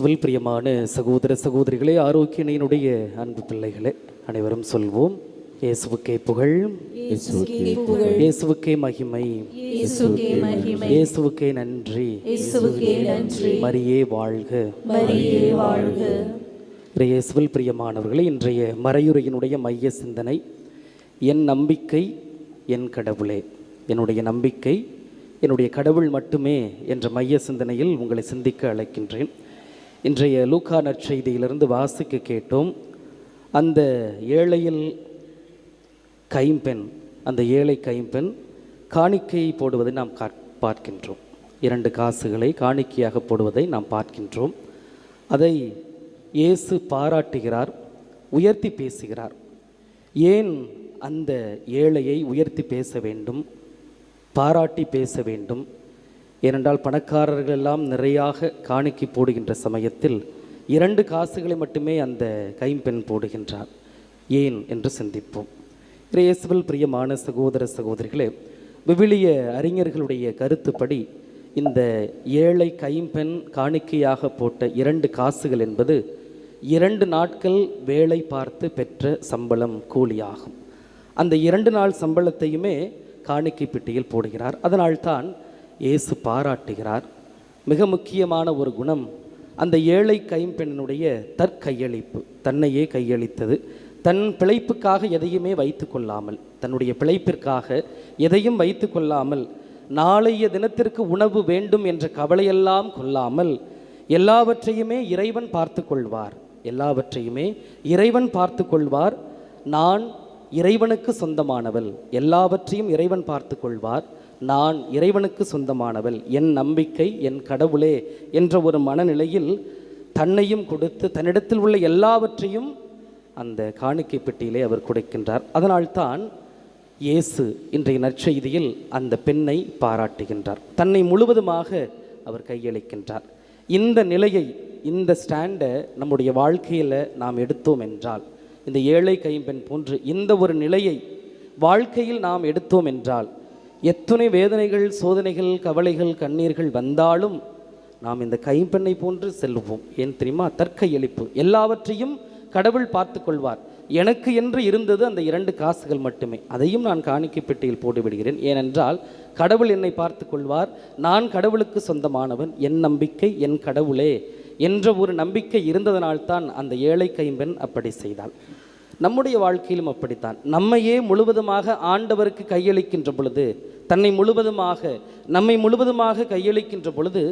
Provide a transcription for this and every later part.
இயேசுவில் பிரியமான சகோதர சகோதரிகளே ஆரோக்கியனையினுடைய அன்பு பிள்ளைகளே அனைவரும் சொல்வோம் இயேசுவுக்கே புகழ். இயேசுவுக்கே புகழ். இயேசுவுக்கே மகிமை. இயேசுவுக்கே மகிமை. இயேசுவுக்கே நன்றி. இயேசுவுக்கே நன்றி. மரியே வாழ்க. மரியே வாழ்க. இயேசுவில் பிரியமானவர்களே இன்றைய மறையுரையினுடைய மைய சிந்தனை என் நம்பிக்கை என் கடவுளே. என்னுடைய நம்பிக்கை என்னுடைய கடவுள் மட்டுமே என்ற மைய சிந்தனையில் உங்களை சிந்திக்க அழைக்கின்றேன். இன்றைய லூக்கா நற்செய்தியிலிருந்து வாசிக்க கேட்டோம். அந்த ஏழையில் கைம்பெண் அந்த ஏழை கைம்பெண் காணிக்கை போடுவதை நாம் கா பார்க்கின்றோம். இரண்டு காசுகளை காணிக்கையாக போடுவதை நாம் பார்க்கின்றோம். அதை இயேசு பாராட்டுகிறார் உயர்த்தி பேசுகிறார். ஏன் அந்த ஏழையை உயர்த்தி பேச வேண்டும் பாராட்டி பேச வேண்டும்? ஏனென்றால் பணக்காரர்கள் எல்லாம் நிறையாக காணிக்கை போடுகின்ற சமயத்தில் இரண்டு காசுகளை மட்டுமே அந்த கைம்பெண் போடுகின்றார். ஏன் என்று சிந்திப்போம். இயேசுவில் பிரியமான சகோதர சகோதரிகளே விவிலிய அறிஞர்களுடைய கருத்துப்படி இந்த ஏழை கைம்பெண் காணிக்கையாக போட்ட இரண்டு காசுகள் என்பது இரண்டு நாட்கள் வேலை பார்த்து பெற்ற சம்பளம் கூலியாகும். அந்த இரண்டு நாள் சம்பளத்தையுமே காணிக்கை பெட்டியில் போடுகிறார். அதனால்தான் இயேசு பாராட்டுகிறார். மிக முக்கியமான ஒரு குணம் அந்த ஏழை கைம்பெண்ணுடைய தற்கையளிப்பு தன்னையே கையளித்தது. தன் பிழைப்புக்காக எதையுமே வைத்து கொள்ளாமல் தன்னுடைய பிழைப்பிற்காக எதையும் வைத்து கொள்ளாமல் நாளைய தினத்திற்கு உணவு வேண்டும் என்ற கவலையெல்லாம் கொள்ளாமல் எல்லாவற்றையுமே இறைவன் பார்த்து கொள்வார். எல்லாவற்றையுமே இறைவன் பார்த்து கொள்வார். நான் இறைவனுக்கு சொந்தமானவள். எல்லாவற்றையும் இறைவன் பார்த்து கொள்வார். நான் இறைவனுக்கு சொந்தமானவள் என் நம்பிக்கை என் கடவுளே என்ற ஒரு மனநிலையில் தன்னையும் கொடுத்து தன்னிடத்தில் உள்ள எல்லாவற்றையும் அந்த காணிக்கை பெட்டியிலே அவர் கொடுக்கின்றார். அதனால்தான் இயேசு இன்றைய நற்செய்தியில் அந்த பெண்ணை பாராட்டுகின்றார். தன்னை முழுவதுமாக அவர் கையளிக்கின்றார். இந்த நிலையை இந்த ஸ்டாண்டை நம்முடைய வாழ்க்கையில் நாம் எடுத்தோம் என்றால் இந்த ஏழை கைம்பெண் போன்று இந்த ஒரு நிலையை வாழ்க்கையில் நாம் எடுத்தோம் என்றால் எத்துணை வேதனைகள் சோதனைகள் கவலைகள் கண்ணீர்கள் வந்தாலும் நாம் இந்த கைம்பெண்ணை போன்று செல்வோம். ஏன் தெரியுமா? தற்கையளிப்பு. எல்லாவற்றையும் கடவுள் பார்த்து கொள்வார். எனக்கு என்று இருந்தது அந்த இரண்டு காசுகள் மட்டுமே. அதையும் நான் காணிக்கை பெட்டியில் போட்டுவிடுகிறேன் ஏனென்றால் கடவுள் என்னை பார்த்து கொள்வார். நான் கடவுளுக்கு சொந்தமானவன். என் நம்பிக்கை என் கடவுளே என்ற ஒரு நம்பிக்கை இருந்ததனால்தான் அந்த ஏழை கைம்பெண் அப்படி செய்தாள். நம்முடைய வாழ்க்கையிலும் அப்படித்தான். நம்மையே முழுவதுமாக ஆண்டவருக்கு கையளிக்கின்ற பொழுது தன்னை முழுவதுமாக நம்மை முழுவதுமாக கையளிக்கின்ற பொழுது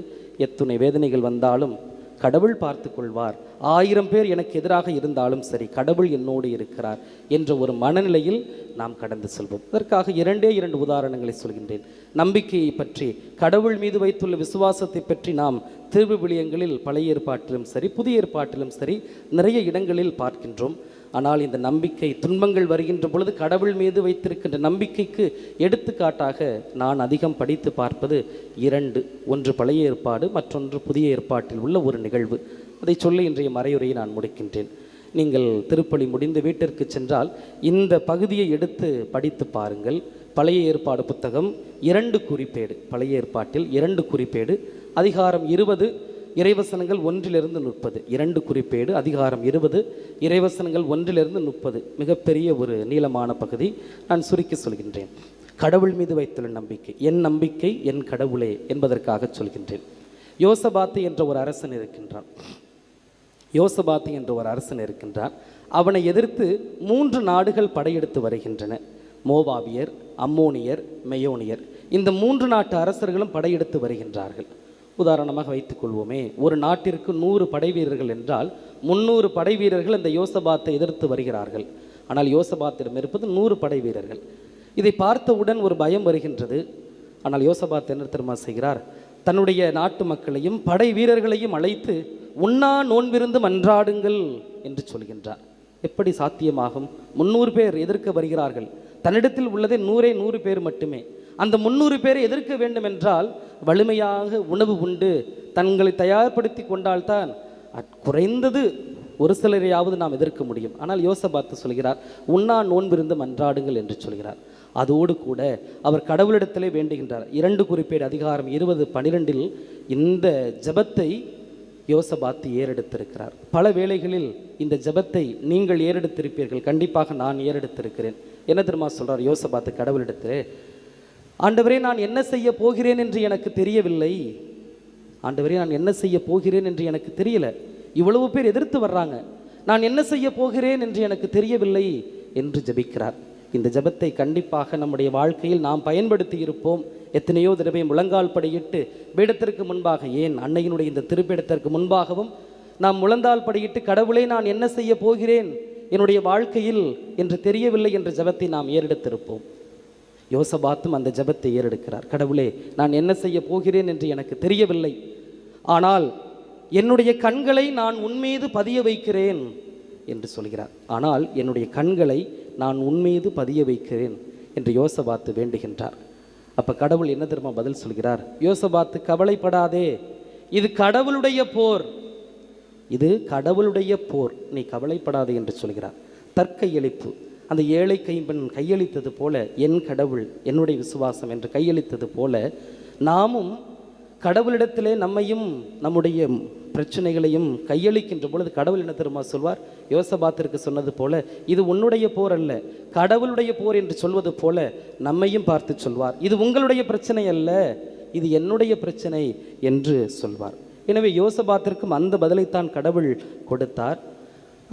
எத்துணை வேதனைகள் வந்தாலும் கடவுள் பார்த்து கொள்வார். ஆயிரம் பேர் எனக்கு எதிராக இருந்தாலும் சரி கடவுள் என்னோடு இருக்கிறார் என்ற ஒரு மனநிலையில் நாம் கடந்து செல்வோம். அதற்காக இரண்டே இரண்டு உதாரணங்களை சொல்கின்றேன். நம்பிக்கையை பற்றி கடவுள் மீது வைத்துள்ள விசுவாசத்தை பற்றி நாம் திருவிவிலியங்களில் பழைய ஏற்பாட்டிலும் சரி புதிய ஏற்பாட்டிலும் சரி நிறைய இடங்களில் பார்க்கின்றோம். ஆனால் இந்த நம்பிக்கை துன்பங்கள் வருகின்ற பொழுது கடவுள் மீது வைத்திருக்கின்ற நம்பிக்கைக்கு எடுத்துக்காட்டாக நான் அதிகம் படித்து பார்ப்பது இரண்டு ஒன்று பழைய ஏற்பாடு மற்றொன்று புதிய ஏற்பாட்டில் உள்ள ஒரு நிகழ்வு. அதை சொல்லி இன்றைய மறையுரையை நான் முடிக்கின்றேன். நீங்கள் திருப்பலி முடிந்து வீட்டிற்கு சென்றால் இந்த பகுதியை எடுத்து படித்து பாருங்கள். பழைய ஏற்பாடு புத்தகம் இரண்டு குறிப்பேடு பழைய ஏற்பாட்டில் இரண்டு குறிப்பேடு. அதிகாரம் இருபது இறைவசனங்கள் ஒன்றிலிருந்து முப்பது. இரண்டு குறிப்பேடு அதிகாரம் இருபது. இறைவசனங்கள் ஒன்றிலிருந்து முப்பது. மிகப்பெரிய ஒரு நீளமான பகுதி. நான் சுருக்கி சொல்கின்றேன். கடவுள் மீது வைத்துள்ள நம்பிக்கை. என் நம்பிக்கை என் கடவுளே என்பதற்காக சொல்கின்றேன். யோசபாத்து என்ற ஒரு அரசன் இருக்கின்றான். யோசபாத்து என்ற ஒரு அரசன் இருக்கின்றான். அவனை எதிர்த்து மூன்று நாடுகள் படையெடுத்து வருகின்றன. மோவாவியர் அம்மோனியர் மெயோனியர். இந்த மூன்று நாட்டு அரசர்களும் படையெடுத்து வருகின்றார்கள். உதாரணமாக வைத்துக்கொள்வோமே ஒரு நாட்டிற்கு நூறு படை வீரர்கள் என்றால் முந்நூறு படை வீரர்கள் அந்த யோசபாத்தை எதிர்த்து வருகிறார்கள். ஆனால் யோசபாத்திடம் இருப்பது நூறு படை வீரர்கள். இதை பார்த்தவுடன் ஒரு பயம் வருகின்றது. ஆனால் யோசபாத் என்ன திரும்ப செய்கிறார்? தன்னுடைய நாட்டு மக்களையும் படை வீரர்களையும் அழைத்து உண்ணா நோன்பிருந்து மன்றாடுங்கள் என்று சொல்கின்றார். எப்படி சாத்தியமாகும்? முன்னூறு பேர் எதிர்க்க வருகிறார்கள். தன்னிடத்தில் உள்ளதே நூறே நூறு பேர் மட்டுமே. அந்த முன்னூறு பேரை எதிர்க்க வேண்டும் என்றால் வலிமையாக உணவு உண்டு. தங்களை தயார்படுத்தி கொண்டால்தான் குறைந்தது ஒரு சிலரையாவது நாம் எதிர்க்க முடியும். ஆனால் யோசபாத்து சொல்கிறார் உண்ணா நோன்பிருந்து மன்றாடுங்கள் என்று சொல்கிறார். அதோடு கூட அவர் கடவுளிடத்திலே வேண்டுகின்றார். இரண்டு குறிப்பேடு அதிகாரம் இருபது பனிரெண்டில் இந்த ஜெபத்தை யோசபாத்து ஏறெடுத்திருக்கிறார். பல வேளைகளில் இந்த ஜெபத்தை நீங்கள் ஏறெடுத்திருப்பீர்கள். கண்டிப்பாக நான் ஏறெடுத்திருக்கிறேன். என்ன தெரியுமா சொல்கிறார் யோசபாத்து கடவுளிடத்திலே? ஆண்டவரே நான் என்ன செய்ய போகிறேன் என்று எனக்கு தெரியவில்லை. ஆண்டவரே நான் என்ன செய்ய போகிறேன் என்று எனக்கு தெரியல. இவ்வளவு பேர் எதிர்த்து வர்றாங்க. நான் என்ன செய்ய போகிறேன் என்று எனக்கு தெரியவில்லை என்று ஜெபிக்கிறார். இந்த ஜெபத்தை கண்டிப்பாக நம்முடைய வாழ்க்கையில் நாம் பயன்படுத்தி இருப்போம். எத்தனையோ தடவை முழங்கால் படியிட்டு பீடத்திற்கு முன்பாக ஏன் அன்னையினுடைய இந்த திருப்பீடத்திற்கு முன்பாகவும் நாம் முழந்தால் படியிட்டு கடவுளே நான் என்ன செய்ய போகிறேன்? என்னுடைய வாழ்க்கையில் என்று தெரியவில்லை என்ற ஜெபத்தை நாம் ஏறெடுத்திருப்போம். யோசபாத்தும் அந்த ஜெபத்தை ஏறெடுக்கிறார். கடவுளே நான் என்ன செய்ய போகிறேன் என்று எனக்கு தெரியவில்லை. ஆனால் என்னுடைய கண்களை நான் உன்மீது பதிய வைக்கிறேன் என்று சொல்கிறார். ஆனால் என்னுடைய கண்களை நான் உன்மீது பதிய வைக்கிறேன் என்று யோசபாத்து வேண்டுகின்றார். அப்போ கடவுள் என்ன தெரியுமா பதில் சொல்கிறார்? யோசபாத்து கவலைப்படாதே. இது கடவுளுடைய போர். இது கடவுளுடைய போர். நீ கவலைப்படாதே என்று சொல்கிறார். தற்கையளிப்பு அந்த ஏழை கைம்பெண் கையளித்தது போல என் கடவுள் என்னுடைய விசுவாசம் என்று கையளித்தது போல நாமும் கடவுளிடத்திலே நம்மையும் நம்முடைய பிரச்சனைகளையும் கையளிக்கின்ற பொழுது கடவுள் என்ன தெரியுமா சொல்வார்? யோசபாத்திற்கு சொன்னது போல இது உன்னுடைய போர் அல்ல கடவுளுடைய போர் என்று சொல்வது போல நம்மையும் பார்த்து சொல்வார். இது உங்களுடைய பிரச்சனை அல்ல இது என்னுடைய பிரச்சனை என்று சொல்வார். எனவே யோசபாத்திற்கும் அந்த பதிலைத்தான் கடவுள் கொடுத்தார்.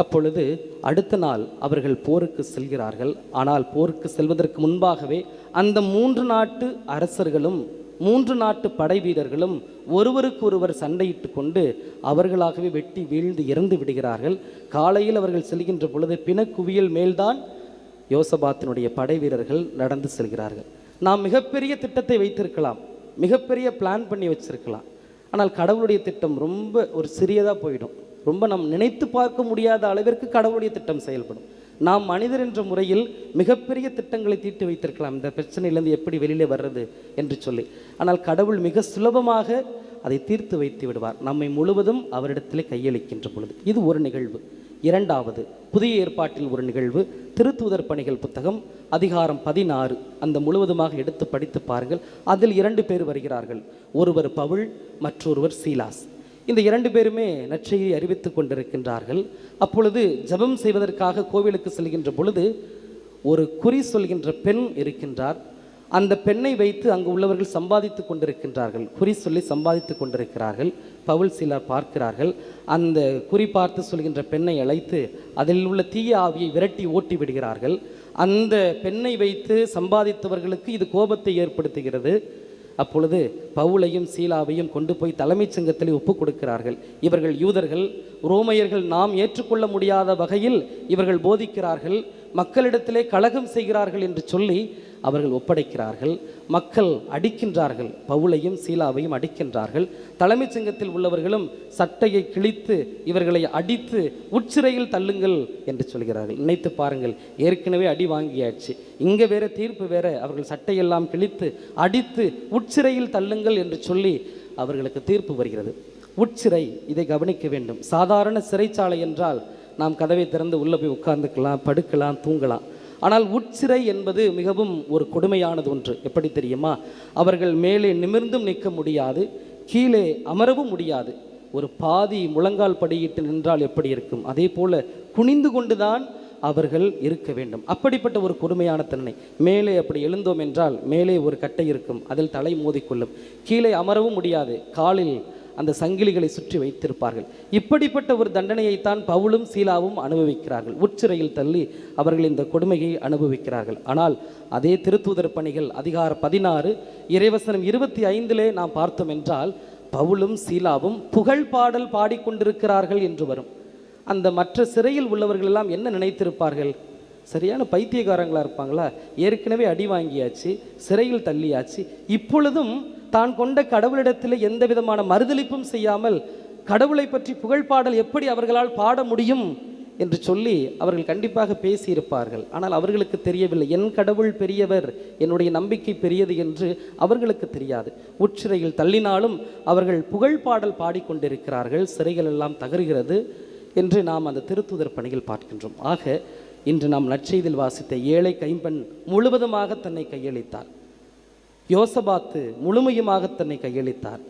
அப்பொழுது அடுத்த நாள் அவர்கள் போருக்கு செல்கிறார்கள். ஆனால் போருக்கு செல்வதற்கு முன்பாகவே அந்த மூன்று நாட்டு அரசர்களும் மூன்று நாட்டு படை வீரர்களும் ஒருவருக்கு ஒருவர் சண்டையிட்டு கொண்டு அவர்களாகவே வெட்டி வீழ்ந்து இறந்து விடுகிறார்கள். காலையில் அவர்கள் செல்கின்ற பொழுது பிணக்குவியல் மேல்தான் யோசபாத்தினுடைய படை வீரர்கள் நடந்து செல்கிறார்கள். நாம் மிகப்பெரிய திட்டத்தை வைத்திருக்கலாம். மிகப்பெரிய பிளான் பண்ணி வச்சிருக்கலாம். ஆனால் கடவுளுடைய திட்டம் ரொம்ப ஒரு சிறியதாக போயிடும். ரொம்ப நாம் நினைத்து பார்க்க முடியாத அளவிற்கு கடவுளுடைய திட்டம் செயல்படும். நாம் மனிதர் என்ற முறையில் மிகப்பெரிய திட்டங்களை தீட்டு வைத்திருக்கலாம். இந்த பிரச்சனையிலேருந்து எப்படி வெளியிலே வர்றது என்று சொல்லி. ஆனால் கடவுள் மிக சுலபமாக அதை தீர்த்து வைத்து விடுவார். நம்மை முழுவதும் அவரிடத்திலே கையளிக்கின்ற பொழுது. இது ஒரு நிகழ்வு. இரண்டாவது புதிய ஏற்பாட்டில் ஒரு நிகழ்வு. திருத்தூதர் பணிகள் புத்தகம் அதிகாரம் பதினாறு. அந்த முழுவதுமாக எடுத்து படித்து பாருங்கள். அதில் இரண்டு பேர் வருகிறார்கள். ஒருவர் பவுல் மற்றொருவர் சீலாஸ். இந்த இரண்டு பேருமே நற்செய்தியை அறிவித்துக் கொண்டிருக்கின்றார்கள். அப்பொழுது ஜெபம் செய்வதற்காக கோவிலுக்கு செல்கின்ற பொழுது ஒரு குறி சொல்கின்ற பெண் இருக்கின்றார். அந்த பெண்ணை வைத்து அங்கு உள்ளவர்கள் சம்பாதித்து கொண்டிருக்கின்றார்கள். குறி சொல்லி சம்பாதித்து கொண்டிருக்கிறார்கள். பவுல் சிலர் பார்க்கிறார்கள். அந்த குறி பார்த்து சொல்கின்ற பெண்ணை அழைத்து அதில் உள்ள தீய ஆவியை விரட்டி ஓட்டி விடுகிறார்கள். அந்த பெண்ணை வைத்து சம்பாதித்தவர்களுக்கு இது கோபத்தை ஏற்படுத்துகிறது. அப்பொழுது பவுலையும் சீலாவையும் கொண்டு போய் தலைமைச் சங்கத்தில் ஒப்பு கொடுக்கிறார்கள். இவர்கள் யூதர்கள் ரோமையர்கள் நாம் ஏற்றுக்கொள்ள முடியாத வகையில் இவர்கள் போதிக்கிறார்கள். மக்களிடத்திலே கழகம் செய்கிறார்கள் என்று சொல்லி அவர்கள் ஒப்படைக்கிறார்கள். மக்கள் அடிக்கின்றார்கள். பவுலையும் சீலாவையும் அடிக்கின்றார்கள். தலைமைச் சங்கத்தில் உள்ளவர்களும் சட்டையை கிழித்து இவர்களை அடித்து உட்சிறையில் தள்ளுங்கள் என்று சொல்கிறார்கள். நினைத்து பாருங்கள் ஏற்கனவே அடி வாங்கியாச்சு. இங்கே வேற தீர்ப்பு வேற. அவர்கள் சட்டையெல்லாம் கிழித்து அடித்து உட்சிறையில் தள்ளுங்கள் என்று சொல்லி அவர்களுக்கு தீர்ப்பு வருகிறது. உட்சிறை இதை கவனிக்க வேண்டும். சாதாரண சிறைச்சாலை என்றால் நாம் கதவை திறந்து உள்ளே போய் உட்கார்ந்துக்கலாம் படுக்கலாம் தூங்கலாம். ஆனால் உட்சிறை என்பது மிகவும் ஒரு கொடுமையானது ஒன்று. எப்படி தெரியுமா? அவர்கள் மேலே நிமிர்ந்தும் நிற்க முடியாது கீழே அமரவும் முடியாது. ஒரு பாதி முழங்கால் படியிட்டு நின்றால் எப்படி இருக்கும்? அதே போல குனிந்து கொண்டுதான் அவர்கள் இருக்க வேண்டும். அப்படிப்பட்ட ஒரு கொடுமையான தன்மை. மேலே அப்படி எழுந்தோம் என்றால் மேலே ஒரு கட்டை இருக்கும். அதில் தலை மோதிக்கொள்ளும். கீழே அமரவும் முடியாது. காலில் அந்த சங்கிலிகளை சுற்றி வைத்திருப்பார்கள். இப்படிப்பட்ட ஒரு தண்டனையைத்தான் பவுலும் சீலாவும் அனுபவிக்கிறார்கள். உட்சிறையில் தள்ளி அவர்கள் இந்த கொடுமையை அனுபவிக்கிறார்கள். ஆனால் அதே திருத்தூதர் பணிகள் அதிகார பதினாறு இறைவசனம் இருபத்தி ஐந்திலே நாம் பார்த்தோம் என்றால் பவுலும் சீலாவும் புகழ் பாடல் பாடிக்கொண்டிருக்கிறார்கள் என்று வரும். அந்த மற்ற சிறையில் உள்ளவர்கள் எல்லாம் என்ன நினைத்திருப்பார்கள்? சரியான பைத்தியக்காரங்களாக இருப்பாங்களா? ஏற்கனவே அடி வாங்கியாச்சு சிறையில் தள்ளியாச்சு. இப்பொழுதும் தான் கொண்ட கடவுளிடத்தில் எந்த விதமான மறுதலிப்பும் செய்யாமல் கடவுளை பற்றி புகழ்பாடல் எப்படி அவர்களால் பாட முடியும் என்று சொல்லி அவர்கள் கண்டிப்பாக பேசியிருப்பார்கள். ஆனால் அவர்களுக்கு தெரியவில்லை. என் கடவுள் பெரியவர் என்னுடைய நம்பிக்கை பெரியது என்று அவர்களுக்கு தெரியாது. உட்சிறையில் தள்ளினாலும் அவர்கள் புகழ்பாடல் பாடிக்கொண்டிருக்கிறார்கள். சிறைகள் எல்லாம் தகருகிறது என்று நாம் அந்த திருத்துதர் பணியில் பார்க்கின்றோம். ஆக இன்று நாம் நற்செய்தில் வாசித்த ஏழை கைம்பெண் முழுவதுமாக தன்னை கையளித்தார் யோசபாத்து முழுமையுமாக தன்னை கையளித்தார்.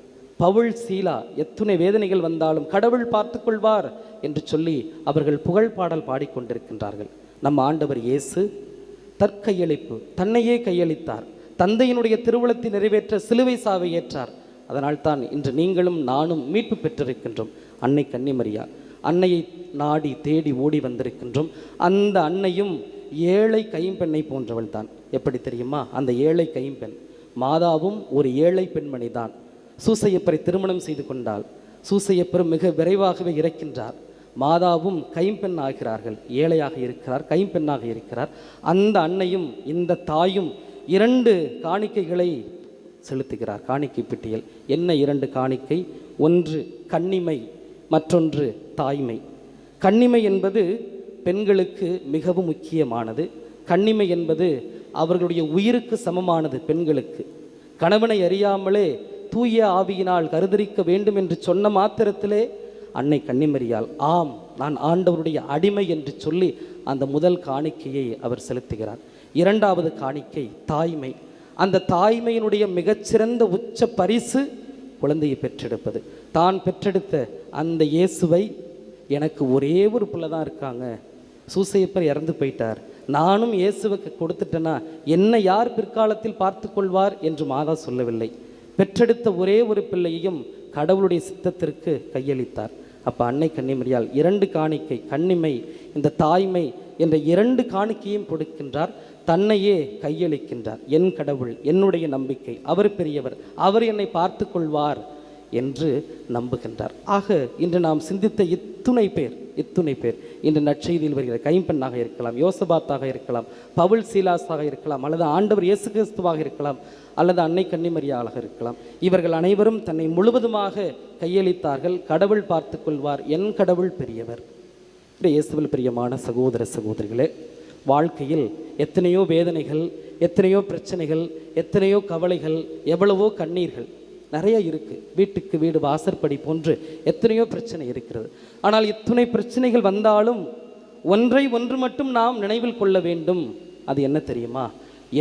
பவுல் சீலா எத்துணை வேதனைகள் வந்தாலும் கடவுள் பார்த்துக்கொள்வார் என்று சொல்லி அவர்கள் புகழ் பாடல் பாடிக்கொண்டிருக்கின்றார்கள். நம்ம ஆண்டவர் இயேசு தற்கையளிப்பு தன்னையே கையளித்தார். தந்தையினுடைய திருவுளத்தை நிறைவேற்ற சிலுவை சாவை ஏற்றார். அதனால் தான் இன்று நீங்களும் நானும் மீட்பு பெற்றிருக்கின்றோம். அன்னை கன்னிமரியா அன்னையை நாடி தேடி ஓடி வந்திருக்கின்றோம். அந்த அன்னையும் ஏழை கைம்பெண்ணை போன்றவள் தான் எப்படி தெரியுமா? அந்த ஏழை கைம்பெண். மாதாவும் ஒரு ஏழை பெண்மணி தான் சூசையப்பரை திருமணம் செய்து கொண்டாள். சூசையப்பரும் மிக விரைவாகவே இறக்கின்றார். மாதாவும் கைம்பெண் ஆகிறார்கள். ஏழையாக இருக்கிறார் கைம்பெண்ணாக இருக்கிறார். அந்த அன்னையும் இந்த தாயும் இரண்டு காணிக்கைகளை செலுத்துகிறார். காணிக்கை பெட்டியல். என்ன இரண்டு காணிக்கை? ஒன்று கன்னிமை மற்றொன்று தாய்மை. கன்னிமை என்பது பெண்களுக்கு மிகவும் முக்கியமானது. கன்னிமை என்பது அவர்களுடைய உயிருக்கு சமமானது பெண்களுக்கு. கணவனை அறியாமலே தூய ஆவியினால் கருதரிக்க வேண்டும் என்று சொன்ன மாத்திரத்திலே அன்னை கன்னிமரியால் ஆம் நான் ஆண்டவருடைய அடிமை என்று சொல்லி அந்த முதல் காணிக்கையை அவர் செலுத்துகிறார். இரண்டாவது காணிக்கை தாய்மை. அந்த தாய்மையினுடைய மிகச்சிறந்த உச்ச பரிசு குழந்தையை பெற்றெடுப்பது. தான் பெற்றெடுத்த அந்த இயேசுவை எனக்கு ஒரே ஒரு பிள்ளை தான் இருக்காங்க. சூசையப்பர் இறந்து போயிட்டார். நானும் இயேசுவுக்கு கொடுத்துட்டேன்னா என்னை யார் பிற்காலத்தில் பார்த்து கொள்வார் என்று மாதா சொல்லவில்லை. பெற்றெடுத்த ஒரே ஒரு பிள்ளையையும் கடவுளுடைய சித்தத்திற்கு கையளித்தார். அப்போ அன்னை கன்னிமரியால் இரண்டு காணிக்கை கன்னிமை இந்த தாய்மை என்ற இரண்டு காணிக்கையும் கொடுக்கின்றார். தன்னையே கையளிக்கின்றார். என் கடவுள் என்னுடைய நம்பிக்கை அவர் பெரியவர் அவர் என்னை பார்த்து கொள்வார் என்று நம்புகின்றார். ஆக இன்று நாம் சிந்தித்த இத்துணை பேர் இத்துணை பேர். இன்று நற்செய்தியில் வருகிற கைம்பெண்ணாக இருக்கலாம் யோசபாத்தாக இருக்கலாம் பவுல் சீலாஸாக இருக்கலாம் அல்லது ஆண்டவர் இயேசு கிறிஸ்துவாக இருக்கலாம் அல்லது அன்னை கன்னிமரியாளாக இருக்கலாம். இவர்கள் அனைவரும் தன்னை முழுவதுமாக கையளித்தார்கள் கடவுள் பார்த்து கொள்வார் என் கடவுள் பெரியவர். இயேசுவில் பிரியமான சகோதர சகோதரிகளே வாழ்க்கையில் எத்தனையோ வேதனைகள் எத்தனையோ பிரச்சனைகள் எத்தனையோ கவலைகள் எவ்வளவோ கண்ணீர்கள் நிறைய இருக்குது வீட்டுக்கு வீடு வாசற்படி போன்று எத்தனையோ பிரச்சனை இருக்கிறது. ஆனால் இத்தனை பிரச்சனைகள் வந்தாலும் ஒன்றை ஒன்று மட்டும் நாம் நினைவில் கொள்ள வேண்டும். அது என்ன தெரியுமா?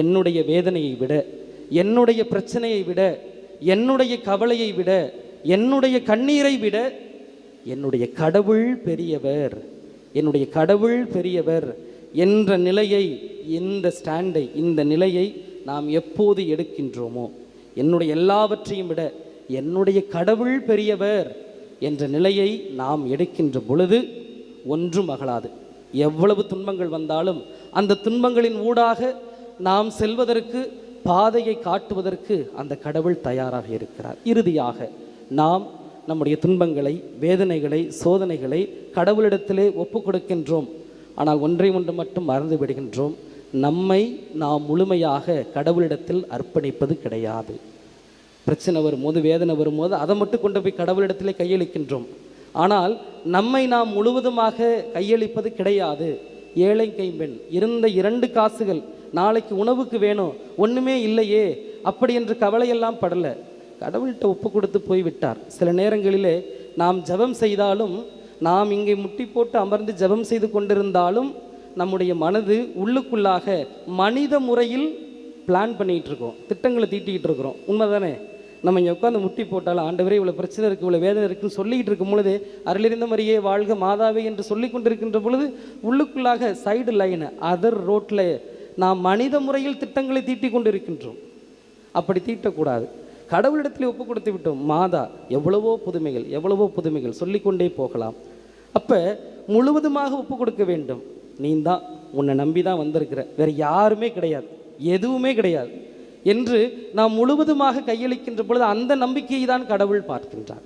என்னுடைய வேதனையை விட என்னுடைய பிரச்சனையை விட என்னுடைய கவலையை விட என்னுடைய கண்ணீரை விட என்னுடைய கடவுள் பெரியவர் என்னுடைய கடவுள் பெரியவர் என்ற நிலையை இந்த ஸ்டாண்டை இந்த நிலையை நாம் எப்போது எடுக்கின்றோமோ என்னுடைய எல்லாவற்றையும் விட என்னுடைய கடவுள் பெரியவர் என்ற நிலையை நாம் எடுக்கின்ற பொழுது ஒன்றும் அகலாது. எவ்வளவு துன்பங்கள் வந்தாலும் அந்த துன்பங்களின் ஊடாக நாம் செல்வதற்கு பாதையை காட்டுவதற்கு அந்த கடவுள் தயாராக இருக்கிறார். இறுதியாக நாம் நம்முடைய துன்பங்களை வேதனைகளை சோதனைகளை கடவுளிடத்திலே ஒப்பு கொடுக்கின்றோம் ஆனால் ஒன்றை ஒன்று மட்டும் மறந்து விடுகின்றோம். நம்மை நாம் முழுமையாக கடவுளிடத்தில் அர்ப்பணிப்பது கிடையாது. பிரச்சனை வரும்போது வேதனை வரும்போது அதை மட்டும் கொண்டு போய் கடவுளிடத்திலே கையளிக்கின்றோம். ஆனால் நம்மை நாம் முழுவதுமாக கையளிப்பது கிடையாது. ஏழை கைம்பெண் இருந்த இரண்டு காசுகள் நாளைக்கு உணவுக்கு வேணும் ஒன்றுமே இல்லையே அப்படி என்று கவலையெல்லாம் படலை. கடவுள்கிட்ட ஒப்பு கொடுத்து போய் விட்டார். சில நேரங்களிலே நாம் ஜெபம் செய்தாலும் நாம் இங்கே முட்டி போட்டு அமர்ந்து ஜெபம் செய்து கொண்டிருந்தாலும் நம்முடைய மனது உள்ளுக்குள்ளாக மனித முறையில் பிளான் பண்ணிகிட்டு இருக்கோம் திட்டங்களை தீட்டிக்கிட்டு இருக்கிறோம் உண்மை தானே நம்ம இங்கே உட்காந்து முட்டி போட்டாலும் ஆண்டவரே இவ்வளோ பிரச்சனை இருக்குது இவ்வளோ வேதனை இருக்குன்னு சொல்லிக்கிட்டு இருக்கும் பொழுது அருளிருந்த மாதிரியே வாழ்க மாதாவே என்று சொல்லி கொண்டிருக்கின்ற பொழுது உள்ளுக்குள்ளாக சைடு லைனு அதர் ரோட்டில் நாம் மனித முறையில் திட்டங்களை தீட்டி கொண்டு இருக்கின்றோம் அப்படி தீட்டக்கூடாது. கடவுளிடத்தில் ஒப்பு கொடுத்து விட்டோம். மாதா எவ்வளவோ புதுமைகள் எவ்வளவோ புதுமைகள் சொல்லிக்கொண்டே போகலாம். அப்போ முழுவதுமாக ஒப்பு கொடுக்க வேண்டும். நீ தான் உன்னை நம்பி தான் வந்திருக்கிற. வேறு யாருமே கிடையாது. எதுவுமே கிடையாது. என்று நாம் முழுவதுமாக கையளிக்கின்ற பொழுது அந்த நம்பிக்கையை தான் கடவுள் பார்க்கின்றார்.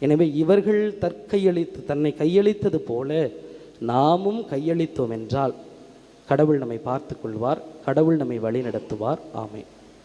எனவே இவர்கள் தற்கையளித்து தன்னை கையளித்தது போல நாமும் கையளித்தோம் என்றால் கடவுள் நம்மை பார்த்து கொள்வார் கடவுள் நம்மை வழி நடத்துவார் ஆமை